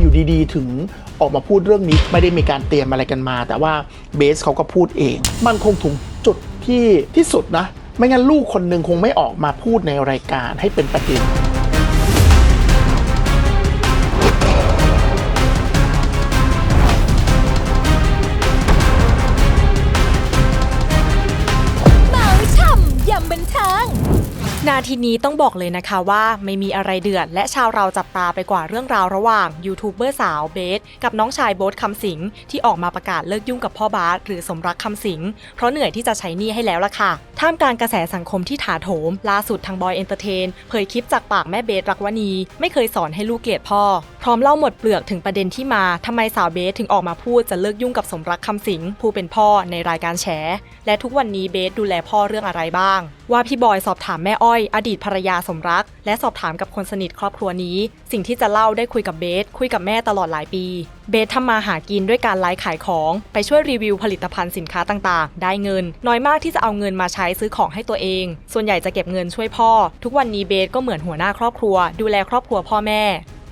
อยู่ดีๆ ถึงออกมาพูดเรื่องนี้ไม่ได้มีการเตรียมอะไรกันมา แต่ว่าเบสเขาก็พูดเอง มันคงถึงจุดที่ที่สุดนะ ไม่งั้นลูกคนหนึ่งคงไม่ออกมาพูดในรายการให้เป็นประเด็น นาทีนี้ต้องบอกเลยนะคะว่าไม่มีอะไรเดือด และชาวเราจับตาไปกว่าเรื่องราวระหว่างยูทูบเบอร์สาวเบสกับน้องชายโบ๊ทคำสิงที่ออกมาประกาศเลิกยุ่งกับพ่อบาสหรือสมรักคำสิง เพราะเหนื่อยที่จะใช้หนี้ให้แล้วล่ะค่ะ ท่ามกลางกระแสสังคมที่ถาโถม ล่าสุดทางบอยเอนเตอร์เทนเผยคลิปจากปากแม่เบสรักวณี ไม่เคยสอนให้ลูกเกลียดพ่อพร้อมเล่าหมดเปลือกถึงประเด็นที่มาทำไมสาวเบสถึงออกมาพูดจะเลิกยุ่งกับสมรักคำสิงผู้เป็นพ่อในรายการแฉ และทุกวันนี้เบสดูแลพ่อเรื่องอะไรบ้าง ว่าพี่บอยสอบถามแม่อ้อย อดีตภรรยาสมรัก และสอบถามกับคนสนิทครอบครัวนี้ สิ่งที่จะเล่าได้คุยกับเบสคุยกับแม่ตลอดหลายปี เบสทำมาหากินด้วยการไลฟ์ขายของไปช่วยรีวิวผลิตภัณฑ์สินค้าต่างๆ ได้เงิน น้อยมากที่จะเอาเงินมาใช้ซื้อของให้ตัวเอง ส่วนใหญ่จะเก็บเงินช่วยพ่อ ทุกวันนี้เบสก็เหมือนหัวหน้าครอบครัว ดูแลครอบครัวพ่อแม่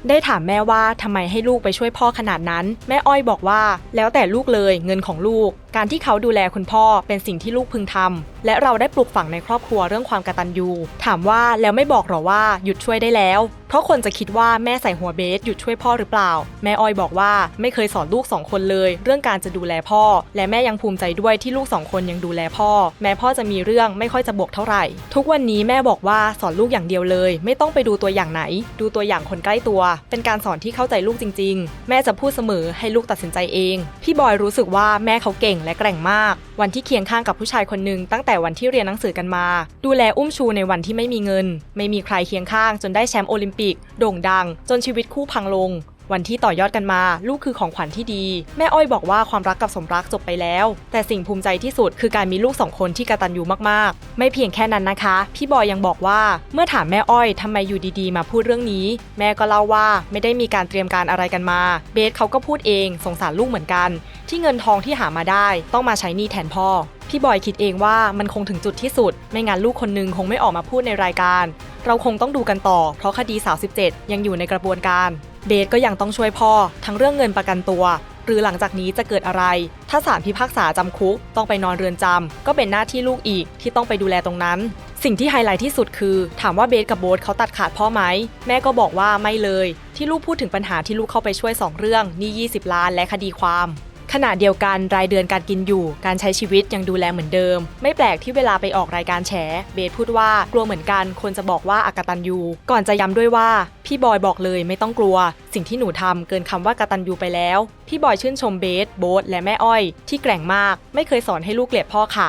ได้ถามแม่ว่าทำไมให้ลูกไปช่วยพ่อขนาดนั้น แม่อ้อยบอกว่า แล้วแต่ลูกเลยเงินของลูกการที่เขาดูแลคุณพ่อเป็นสิ่งที่ลูกพึงทำและเราได้ปลูกฝังในครอบครัวเรื่องความกตัญญู ถามว่าแล้วไม่บอกหรอว่าหยุดช่วยได้แล้ว เพราะคนจะคิดว่าแม่ใส่หัวเบสหยุดช่วยพ่อหรือเปล่า แม่อ้อยบอกว่าไม่เคยสอนลูกสองคนเลย เรื่องการจะดูแลพ่อ และแม่ยังภูมิใจด้วยที่ลูกสองคนยังดูแลพ่อ แม้พ่อจะมีเรื่องไม่ค่อยจะบกเท่าไหร่ ทุกวันนี้แม่บอกว่าสอนลูกอย่างเดียวเลย ไม่ต้องไปดูตัวอย่างไหน ดูตัวอย่างคนใกล้ตัว เป็นการสอนที่เข้าใจลูกจริง ๆ แม่จะพูดเสมอให้ลูกตัดสินใจเอง พี่บอยรู้สึกว่าแม่เขาเก่งและแกร่งมาก วันที่เคียงข้างกับผู้ชายคนหนึ่งตั้งแต่วันที่เรียนหนังสือกันมา ดูแลอุ้มชูในวันที่ไม่มีเงิน ไม่มีใครเคียงข้างจนได้แชมป์โอลิมปิก โด่งดัง จนชีวิตคู่พังลง วันที่ต่อยอดกันมา ลูกคือของขวัญที่ดี แม่อ้อยบอกว่าความรักกับสมรักจบไปแล้ว แต่สิ่งภูมิใจที่สุดคือการมีลูกสองคนที่กระตัญญูมากๆ ไม่เพียงแค่นั้นนะคะ พี่บอยยังบอกว่าเมื่อถามแม่อ้อยทำไมอยู่ดีๆ มาพูดเรื่องนี้ แม่ก็เล่าว่าไม่ได้มีการเตรียมการอะไรกันมา เบสเขาก็พูดเองสงสารลูกเหมือนกัน ที่เงินทองที่หามาได้ ต้องมาใช้หนี้แทนพ่อพี่บอยคิดเองว่ามันคงถึงจุดที่สุด ไม่งั้นลูกคนนึงคงไม่ออกมาพูดในรายการ เราคงต้องดูกันต่อ เพราะคดีสาว17 ยังอยู่ในกระบวนการ เบสก็ยังต้องช่วยพ่อ ทั้งเรื่องเงินประกันตัว หรือหลังจากนี้จะเกิดอะไร ถ้าศาลพิพากษาจำคุกต้องไปนอนเรือนจำก็เป็นหน้าที่ลูกอีกที่ต้องไปดูแลตรงนั้น สิ่งที่ไฮไลท์ที่สุดคือ ถามว่าเบสกับโบ๊ทเขาตัดขาดพ่อไหม แม่ก็บอกว่าไม่เลย ที่ลูกพูดถึงปัญหาที่ลูกเข้าไปช่วย 2 เรื่องนี่20 ล้านและคดีความ ขณะเดียวกันรายเดือนการกินอยู่ การใช้ชีวิตยังดูแลเหมือนเดิม ไม่แปลกที่เวลาไปออกรายการแฉ เบสพูดว่ากลัวเหมือนกันคนจะบอกว่าอากตันยูก่อนจะย้ำด้วยว่า พี่บอยบอกเลยไม่ต้องกลัว สิ่งที่หนูทำเกินคำว่ากตันยูไปแล้ว พี่บอยชื่นชมเบสโบ๊ทและแม่อ้อย ที่แกร่งมาก ไม่เคยสอนให้ลูกเกลียดพ่อค่ะ